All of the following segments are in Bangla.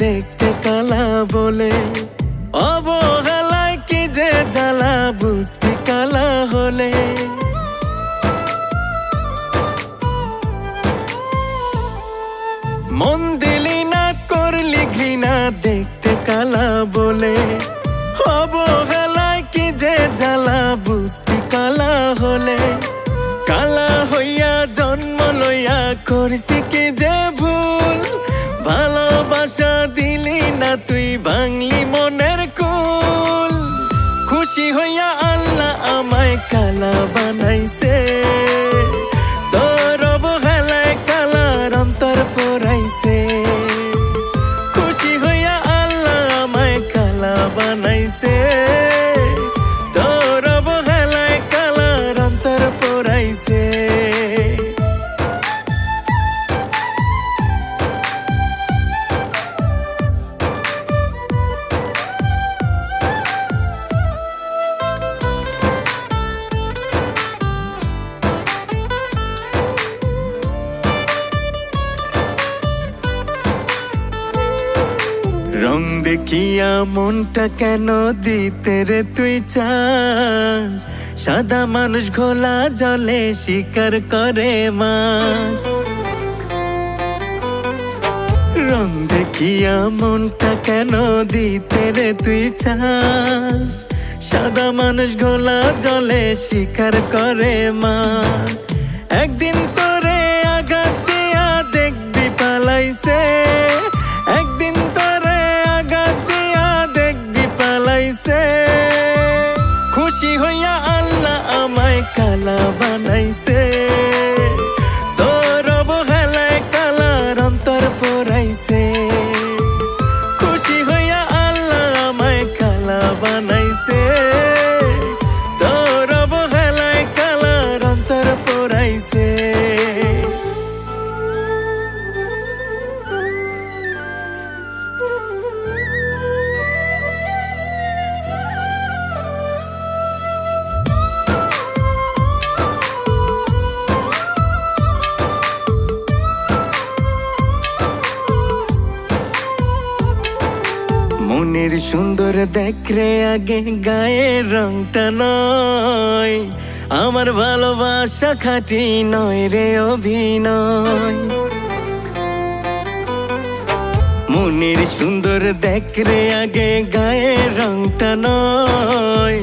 দেখতে কালা বলে অবহেলায় মন দিলি না, করলি ঘৃণা, দেখতে কালা বলে। অবহেলায় কি যে জ্বালা, বুঝতে কালা হলে। কালা হইয়া জন্ম লইয়া করছি কি যে ভুল। ভালোবাসা দিলি না, তুই বাংলি রং দেখিয়া মনটা কেন দিতে রে তুই চাস? সাদা মানুষ ঘোলা জলে শিকার করে মাছ। রং দেখিয়া মনটা কেন দিতে রে তুই চাস? সাদা মানুষ ঘোলা জলে শিকার করে মাছ। একদিন তোরে সুন্দর দেখরে আগে গায়ের রংটা নয়। আমার ভালোবাসা খাটি নয় রে অভিনয়। মনের সুন্দর দেখরে আগে গায়ের রংটা নয়।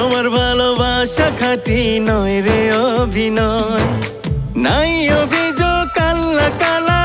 আমার ভালোবাসা খাটি নয় রে অভিনয়। নাই অভিযোগ কাল্লা কালা